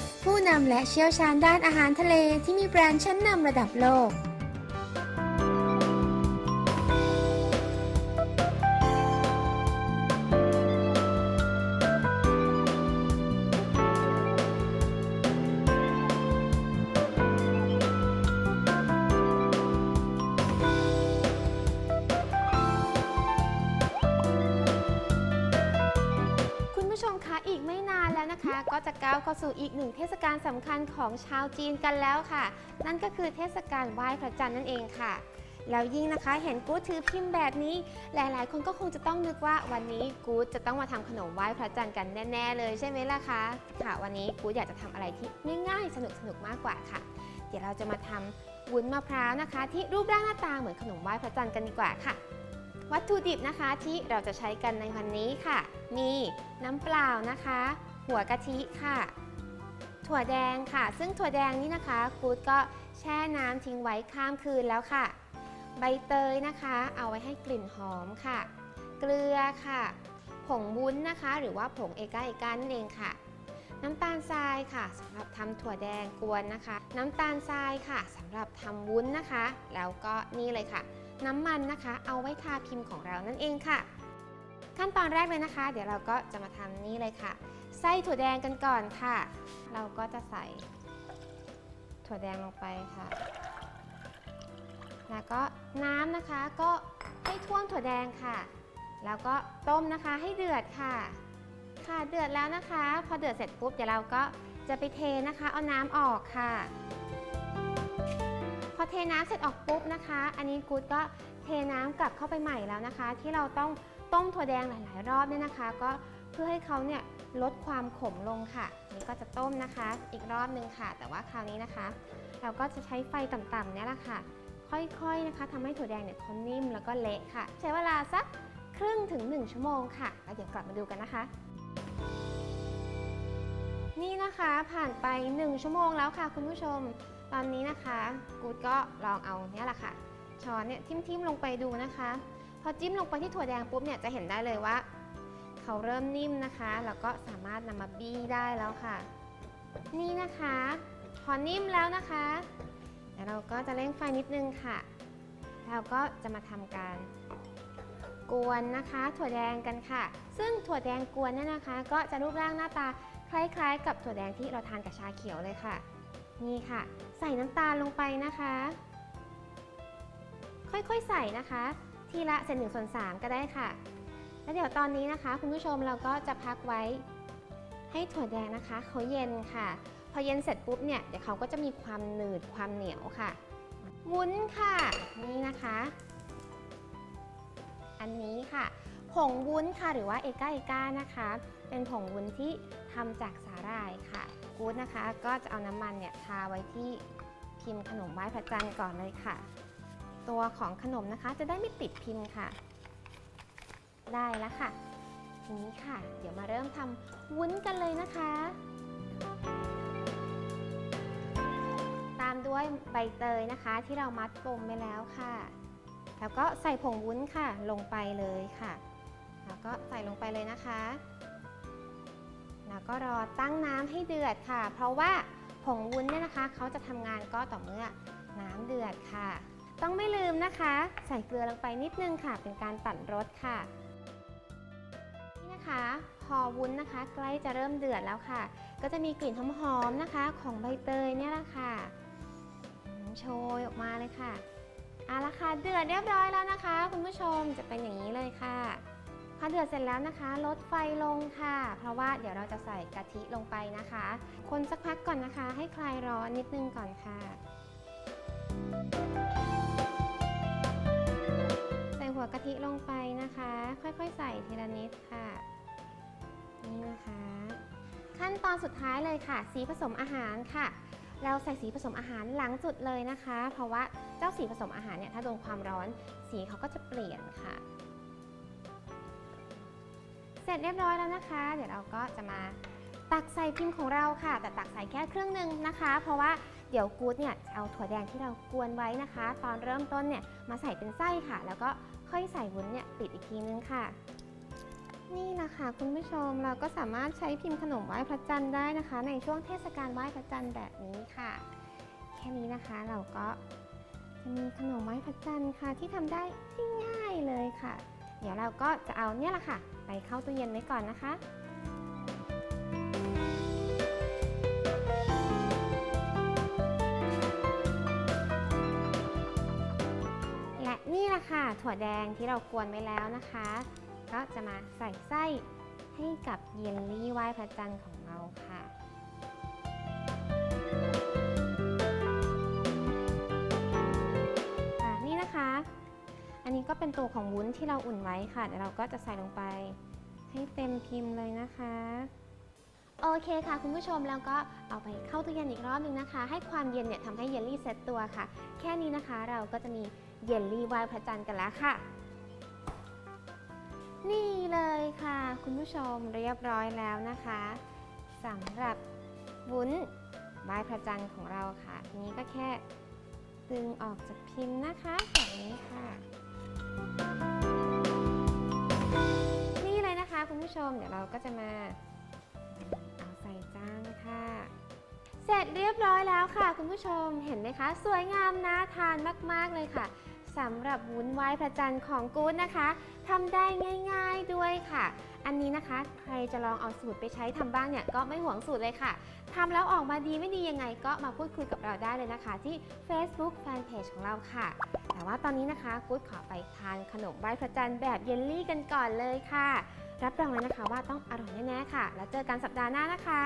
F ผู้นำและเชี่ยวชาญด้านอาหารทะเลที่มีแบรนด์ชั้นนำระดับโลก แล้วนะคะ ก็จะก้าวเข้าสู่อีกหนึ่งเทศกาลสำคัญของชาวจีนกันแล้วค่ะ นั่นก็คือเทศกาลไหว้พระจันทร์นั่นเองค่ะ แล้วยิ่งนะคะเห็นกู๊ดถือพิมพ์แบบนี้ หลาย ๆ คนก็คงจะต้องนึกว่าวันนี้กู๊ดจะต้องมาทำขนมไหว้พระจันทร์กันแน่ ๆ เลยใช่ไหมล่ะคะค่ะ วันนี้กู๊ดอยากจะทำอะไรที่ง่าย ๆ สนุก ๆ มากกว่าค่ะ เดี๋ยวเราจะมาทำวุ้นมะพร้าวนะคะ ที่รูปร่างหน้าตาเหมือนขนมไหว้พระจันทร์กันดีกว่าค่ะวัตถุดิบนะคะที่เราจะใช้กันในวันนี้ค่ะ มีน้ำเปล่านะคะ หัวกะทิค่ะ ถั่วแดงค่ะ ซึ่งถั่วแดงนี่นะคะกูดก็แช่น้ำทิ้งไว้ข้ามคืนแล้วค่ะ ใบเตยนะคะ เอาไว้ให้กลิ่นหอมค่ะ เกลือค่ะ ผงวุ้นนะคะ หรือว่าผงเอกาเอกานั่นเองค่ะน้ำตาลทรายค่ะสำหรับทำถั่วแดงกวนนะคะ น้ำตาลทรายค่ะสำหรับทำวุ้นนะคะ แล้วก็นี่เลยค่ะ น้ำมันนะคะ เอาไว้ทาพิมพ์ของเรานั่นเองค่ะ ขั้นตอนแรกเลยนะคะ เดี๋ยวเราก็จะมาทำนี่เลยค่ะ ไส้ถั่วแดงกันก่อนค่ะ เราก็จะใส่ถั่วแดงลงไปค่ะ แล้วก็น้ำนะคะก็ให้ท่วมถั่วแดงค่ะ แล้วก็ต้มนะคะให้เดือดค่ะ ค่ะเดือดแล้วนะคะ พอเดือดเสร็จปุ๊บเดี๋ยวเราก็จะไปเทนะคะ เอาน้ำออกค่ะ พอเทน้ำเสร็จออกปุ๊บนะคะ อันนี้กู๊ดก็เทน้ำกลับเข้าไปใหม่แล้วนะคะ ที่เราต้อง ต้มถั่วแดงหลาย ๆ รอบเนี่ยนะคะ ก็เพื่อให้เขาเนี่ยลดความขมลงค่ะ นี่ก็จะต้มนะคะ อีกรอบนึงค่ะ แต่ว่าคราวนี้นะคะ เราก็จะใช้ไฟต่ำๆเนี่ยแหละค่ะ ค่อย ๆ นะคะทำให้ถั่วแดงเนี่ยเขานิ่มแล้วก็เละค่ะ ใช้เวลาสักครึ่งถึง 1 ชั่วโมงค่ะแล้วเดี๋ยวกลับมาดูกันนะคะ นี่นะคะผ่านไป 1 ชั่วโมงแล้วค่ะ คุณผู้ชม ตอนนี้นะคะ กูดก็ลองเอาเนี่ยแหละค่ะ ช้อนเนี่ยทิ่มๆลงไปดูนะคะ พอจิ้มลงไปที่ถั่วแดงปุ๊บเนี่ยจะเห็นได้เลยว่า เขาเริ่มนิ่มนะคะ แล้วก็สามารถนำมาบี้ได้แล้วค่ะ นี่นะคะ พอนิ่มแล้วนะคะเดี๋ยวเราก็จะเร่งไฟนิดนึงค่ะ เราก็จะมาทำการกวนนะคะ ถั่วแดงกันค่ะ ซึ่งถั่วแดงกวนเนี่ยนะคะ ก็จะรูปร่างหน้าตาคล้ายๆ กับถั่วแดงที่เราทานกับชาเขียวเลยค่ะ นี่ค่ะ ใส่น้ำตาลลงไปนะคะ ค่อยๆใส่นะคะ ทีละเศษหนึ่งส่วนสามก็ได้ค่ะ แล้วเดี๋ยวตอนนี้นะคะ คุณผู้ชมเราก็จะพักไว้ให้ถั่วแดงนะคะเขาเย็นค่ะ พอเย็นเสร็จปุ๊บเนี่ยเดี๋ยวเขาก็จะมีความหนืดความเหนียวค่ะ วุ้นค่ะ นี่นะคะ อันนี้ค่ะ ผงวุ้นค่ะหรือว่าเอก้าเอก้านะคะ เป็นผงวุ้นที่ทำจากสาหร่ายค่ะกู๊ดนะคะ ก็จะเอาน้ำมันเนี่ยทาไว้ที่พิมพ์ขนมไหว้พระจันทร์ก่อนเลยค่ะ ตัวของขนมนะคะ จะได้ไม่ติดพิมพ์ค่ะ ได้แล้วค่ะ ทีนี้ค่ะ เดี๋ยวมาเริ่มทำวุ้นกันเลยนะคะ ตามด้วยใบเตยนะคะ ที่เรามัดปมไปแล้วค่ะ แล้วก็ใส่ผงวุ้นค่ะ ลงไปเลยค่ะ แล้วก็ใส่ลงไปเลยนะคะแล้วก็รอตั้งน้ำให้เดือดค่ะ เพราะว่าผงวุ้นเนี่ยนะคะ เขาจะทำงานก็ต่อเมื่อน้ำเดือดค่ะ ต้องไม่ลืมนะคะ ใส่เกลือลงไปนิดนึงค่ะ เป็นการตัดรสค่ะ นี่นะคะพอวุ้นนะคะ ใกล้จะเริ่มเดือดแล้วค่ะ ก็จะมีกลิ่นหอมๆนะคะ ของใบเตยเนี่ยแหละค่ะโชยออกมาเลยค่ะเอาละค่ะเดือดเรียบร้อยแล้วนะคะ คุณผู้ชมจะเป็นอย่างนี้เลยค่ะพอเดือดเสร็จแล้วนะคะ ลดไฟลงค่ะ เพราะว่าเดี๋ยวเราจะใส่กะทิลงไปนะคะ คนสักพักก่อนนะคะ ให้คลายร้อนนิดนึงก่อนค่ะ ทิลงไปนะคะ ค่อยๆ ใส่ทีละนิดค่ะ นี่นะคะ ขั้นตอนสุดท้ายเลยค่ะ สีผสมอาหารค่ะ เราใส่สีผสมอาหารหลังสุดเลยนะคะ เพราะว่าเจ้าสีผสมอาหารเนี่ยถ้าโดนความร้อนสีเขาก็จะเปลี่ยนค่ะ เสร็จเรียบร้อยแล้วนะคะ เดี๋ยวเราก็จะมาตักใส่พิมพ์ของเราค่ะ แต่ตักใส่แค่ครึ่งหนึ่งนะคะ เพราะว่าเดี๋ยวกู๊ดเนี่ยเอาถั่วแดงที่เรากวนไว้นะคะ ตอนเริ่มต้นเนี่ยมาใส่เป็นไส้ค่ะ แล้วก็ ค่อยใส่วุ้นเนี่ยปิดอีกทีนึงค่ะ นี่แหละค่ะคุณผู้ชมเราก็สามารถใช้พิมพ์ขนมไหว้พระจันทร์ได้นะคะ ในช่วงเทศกาลไหว้พระจันทร์แบบนี้ค่ะ แค่นี้นะคะเราก็จะมีขนมไหว้พระจันทร์ค่ะที่ทำได้ง่ายๆเลยค่ะ เดี๋ยวเราก็จะเอาเนี่ยแหละค่ะ ไปเข้าตู้เย็นไว้ก่อนนะคะ ละค่ะ ถั่วแดงที่เรากวนไว้แล้วนะคะ ก็จะมาใส่ไส้ให้กับเยลลี่ไหว้พระจันทร์ของเราค่ะนี่นะคะ อันนี้ก็เป็นตัวของวุ้นที่เราอุ่นไว้ค่ะเดี๋ยวเราก็จะใส่ลงไปให้เต็มพิมพ์เลยนะคะ โอเคค่ะ คุณผู้ชมแล้วก็เอาไปเข้าตู้เย็นอีกรอบหนึงนะคะ ให้ความเย็นเนี่ยทำให้เยลลี่เซ็ตตัวค่ะ แค่นี้นะคะเราก็จะมี เยลลี่ไหว้พระจันทร์กันแล้วค่ะ นี่เลยค่ะ คุณผู้ชมเรียบร้อยแล้วนะคะสำหรับวุ้นไหว้พระจันทร์ของเราค่ะ ทีนี้ก็แค่ดึงออกจากพิมพ์นะคะแบบนี้ค่ะ นี่เลยนะคะคุณผู้ชมเดี๋ยวเราก็จะมาเอาใส่จานค่ะ เสร็จเรียบร้อยแล้วค่ะ คุณผู้ชมเห็นไหมคะ สวยงามน่าทานมาก ๆ เลยค่ะสำหรับวุ้นไหว้พระจันทร์ของกู๊ดนะคะทำได้ง่าย ๆด้วยค่ะ อันนี้นะคะ ใครจะลองเอาสูตรไปใช้ทำบ้างเนี่ยก็ไม่หวงสูตรเลยค่ะทำแล้วออกมาดีไม่ดียังไงก็มาพูดคุยกับเราได้เลยนะคะ ที่ Facebook Fanpage ของเราค่ะ แต่ว่าตอนนี้นะคะกู๊ดขอไปทานขนมไหว้พระจันทร์แบบเยลลี่กันก่อนเลยค่ะ รับรองเลยนะคะว่าต้องอร่อยแน่ๆค่ะ แล้วเจอกันสัปดาห์หน้านะคะ